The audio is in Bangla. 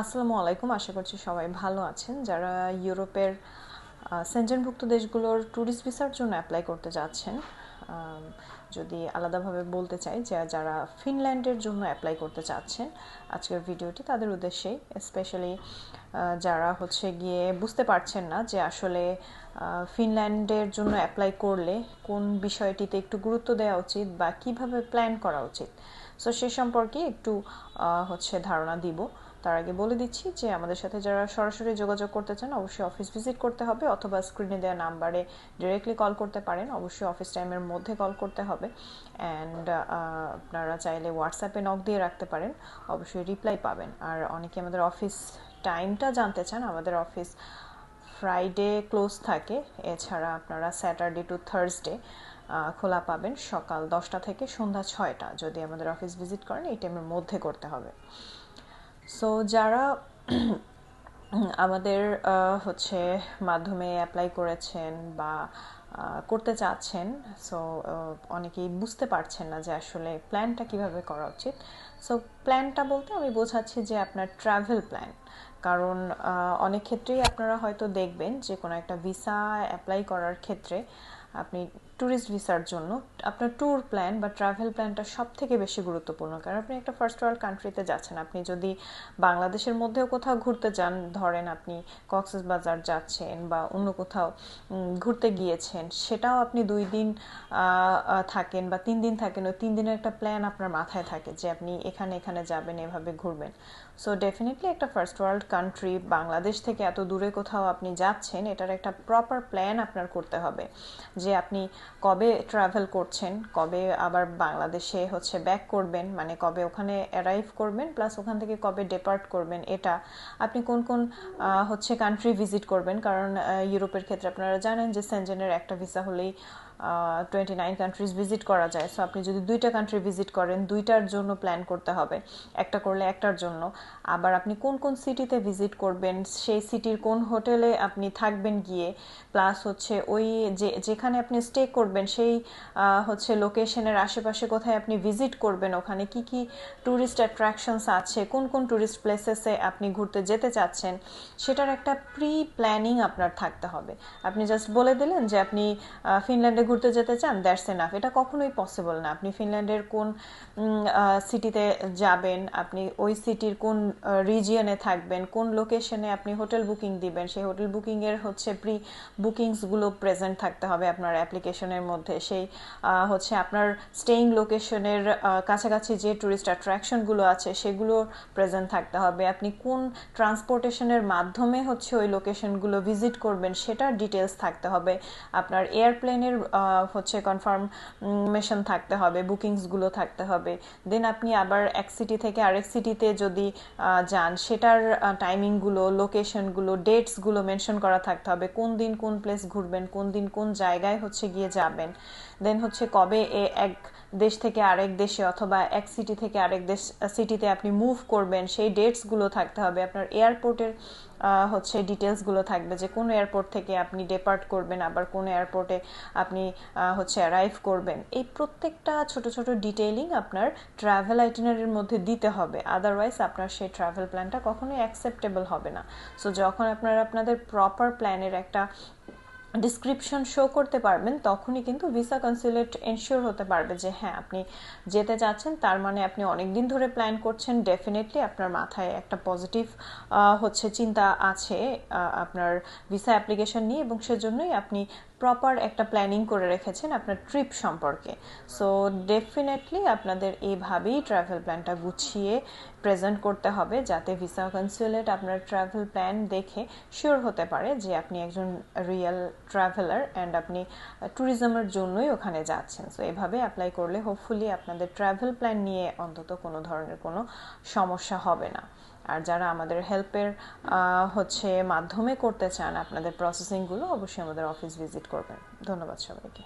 আসসালামু আলাইকুম। আশা করছি সবাই ভালো আছেন। যারা ইউরোপের সেঞ্জনভুক্ত দেশগুলোর ট্যুরিস্ট ভিসার জন্য অ্যাপ্লাই করতে যাচ্ছেন যদি আলাদাভাবে বলতে চাই যে যারা ফিনল্যান্ডের জন্য অ্যাপ্লাই করতে চাচ্ছেন, আজকের ভিডিওটি তাদের উদ্দেশ্যেই স্পেশালি যারা হচ্ছে গিয়ে বুঝতে পারছেন না যে আসলে ফিনল্যান্ডের জন্য অ্যাপ্লাই করলে কোন বিষয়টিতে একটু গুরুত্ব দেওয়া উচিত বা কীভাবে প্ল্যান করা উচিত। সো সে সম্পর্কে একটু হচ্ছে ধারণা দিব। তার আগে বলে দিচ্ছি যে আমাদের সাথে যারা সরাসরি যোগাযোগ করতে চান, অবশ্যই অফিস ভিজিট করতে হবে অথবা স্ক্রিনে দেওয়া নাম্বারে ডিরেক্টলি কল করতে পারেন। অবশ্যই অফিস টাইমের মধ্যে কল করতে হবে। অ্যান্ড আপনারা চাইলে হোয়াটসঅ্যাপে নক দিয়ে রাখতে পারেন। অবশ্যই রিপ্লাই পাবেন। আর অনেকে আমাদের অফিস টাইমটা জানতে চান, আমাদের অফিস ফ্রাইডে ক্লোজ থাকে। এছাড়া আপনারা স্যাটারডে টু থার্সডে খোলা পাবেন সকাল দশটা থেকে সন্ধ্যা ছয়টা। যদি আমাদের অফিস ভিজিট করেন, এই টাইমের মধ্যে করতে হবে। সো যারা, আমাদের হচ্ছে মাধ্যমে অ্যাপ্লাই করেছেন বা করতে চাচ্ছেন সো অনেকেই বুঝতে পারছেন না যে আসলে প্ল্যানটা কীভাবে করা উচিত। সো প্ল্যানটা বলতে আমি বোঝাচ্ছি যে আপনার ট্রাভেল প্ল্যান কারণ অনেক ক্ষেত্রেই আপনারা হয়তো দেখবেন যে কোনো একটা ভিসা অ্যাপ্লাই করার ক্ষেত্রে আপনি ট্যুরিস্ট ভিসার জন্য আপনার ট্যুর প্ল্যান বা ট্রাভেল প্ল্যানটা সব থেকে বেশি গুরুত্বপূর্ণ। কারণ আপনি একটা ফার্স্ট ওয়ার্ল্ড কান্ট্রিতে যাচ্ছেন, আপনি যদি বাংলাদেশের মধ্যেও কোথাও ঘুরতে যান, ধরেন আপনি কক্সেস বাজার যাচ্ছেন বা অন্য কোথাও ঘুরতে গিয়েছেন, সেটাও আপনি দুই দিন থাকেন বা তিন দিন থাকেন, ওই তিন দিনের একটা প্ল্যান আপনার মাথায় থাকে যে আপনি এখানে এখানে যাবেন, এভাবে ঘুরবেন। সো ডেফিনেটলি একটা ফার্স্ট ওয়ার্ল্ড কান্ট্রি বাংলাদেশ থেকে এত দূরে কোথাও আপনি যাচ্ছেন, এটার একটা প্রপার প্ল্যান আপনার করতে হবে। যে আপনি কবে ট্রাভেল করছেন, কবে আবার বাংলাদেশে হচ্ছে ব্যাক করবেন মানে কবে ওখানে অ্যারাইভ করবেন প্লাস ওখান থেকে কবে ডেপার্ট করবেন, এটা আপনি কোন কোন হচ্ছে কান্ট্রি ভিজিট করবেন? কারণ ইউরোপের ক্ষেত্রে আপনারা জানেন যে সেনজেনের একটা ভিসা হলেই টোয়েন্টি নাইন কান্ট্রিজ ভিজিট করা যায়। সো আপনি যদি দুইটা কান্ট্রি ভিজিট করেন, দুইটার জন্য প্ল্যান করতে হবে। একটা করলে একটার জন্য। আবার আপনি কোন কোন সিটিতে ভিজিট করবেন, সেই সিটির কোন হোটেলে আপনি থাকবেন গিয়ে প্লাস হচ্ছে ওই যে, যেখানে আপনি স্টে করবেন, সেই হচ্ছে লোকেশনের আশেপাশে কোথায় আপনি ভিজিট করবেন, ওখানে কি কি ট্যুরিস্ট অ্যাট্রাকশনস আছে, কোন কোন ট্যুরিস্ট প্লেসেসে আপনি ঘুরতে যেতে চাচ্ছেন, সেটার একটা প্রি প্ল্যানিং আপনার থাকতে হবে। আপনি জাস্ট বলে দিলেন যে, আপনি ফিনল্যান্ডে ঘুরতে যেতে চান দ্যাটস এনাফ এটা কখনোই পসিবল না। আপনি ফিনল্যান্ডের কোন সিটিতে যাবেন, আপনি ওই সিটির কোন রিজিয়নে থাকবেন, কোন লোকেশনে আপনি হোটেল বুকিং দিবেন, সেই হোটেল বুকিংয়ের হচ্ছে প্রি বুকিংসগুলো প্রেজেন্ট থাকতে হবে আপনার অ্যাপ্লিকেশনের মধ্যে। সেই হচ্ছে আপনার স্টেইং লোকেশনের কাছাকাছি যে ট্যুরিস্ট অ্যাট্রাকশনগুলো আছে, সেগুলো প্রেজেন্ট থাকতে হবে। আপনি কোন ট্রান্সপোর্টেশনের মাধ্যমে হচ্ছে ওই লোকেশনগুলো ভিজিট করবেন, সেটার ডিটেলস থাকতে হবে। আপনার এয়ারপ্লেনের হচ্ছে কনফার্মেশন থাকতে হবে বুকিংসগুলো থাকতে হবে। দেন আপনি আবার এক সিটি থেকে আরেক সিটিতে যদি যান, সেটার টাইমিংগুলো লোকেশনগুলো ডেটসগুলো মেনশন করা থাকতে হবে। কোন দিন কোন প্লেস ঘুরবেন, কোন দিন কোন জায়গায় হচ্ছে গিয়ে যাবেন। দেন হচ্ছে কবে এ এক দেশ থেকে আরেক দেশে অথবা এক সিটি থেকে আরেক দেশ সিটিতে আপনি মুভ করবেন, সেই ডেটসগুলো থাকতে হবে। আপনার এয়ারপোর্টের হচ্ছে ডিটেলসগুলো থাকবে যে কোন এয়ারপোর্ট থেকে আপনি ডেপার্ট করবেন, আবার কোন এয়ারপোর্টে আপনি হচ্ছে অ্যারাইভ করবেন। এই প্রত্যেকটা ছোট ছোট ডিটেইলিং আপনার ট্রাভেল আইটিনারির মধ্যে দিতে হবে। আদারওয়াইজ আপনার সেই ট্রাভেল প্ল্যানটা কখনোই অ্যাকসেপ্টেবল হবে না। সো যখন আপনারা আপনাদের প্রপার প্ল্যানের একটা ডিসক্রিপশন শো করতে পারবেন, তখনই কিন্তু ভিসা কনসুলেট এনশিওর হতে পারবে যে হ্যাঁ আপনি যেতে যাচ্ছেন, তার মানে আপনি অনেক দিন ধরে প্ল্যান করছেন ডেফিনেটলি আপনার মাথায় একটা পজিটিভ হচ্ছে চিন্তা আছে আপনার ভিসা অ্যাপ্লিকেশন নিয়ে এবং সেজন্যই আপনি প্রপার একটা প্ল্যানিং করে রেখেছেন আপনার ট্রিপ সম্পর্কে। সো ডেফিনেটলি আপনাদের এইভাবেই ট্রাভেল প্ল্যানটা গুছিয়ে প্রেজেন্ট করতে হবে যাতে ভিসা কনসুলেট আপনার ট্রাভেল প্ল্যান দেখে শিওর হতে পারে যে আপনি একজন রিয়েল ট্রাভেলার অ্যান্ড আপনি ট্যুরিজমের জন্যই ওখানে যাচ্ছেন। সো এভাবে অ্যাপ্লাই করলে হোপফুলি আপনাদের ট্রাভেল প্ল্যান নিয়ে অন্তত কোনো ধরনের কোনো সমস্যা হবে না। আর যারা আমাদের হেল্পের হচ্ছে মাধ্যমে করতে চান, আপনাদের প্রসেসিংগুলো অবশ্যই আমাদের অফিস ভিজিট করবেন। ধন্যবাদ সবাইকে।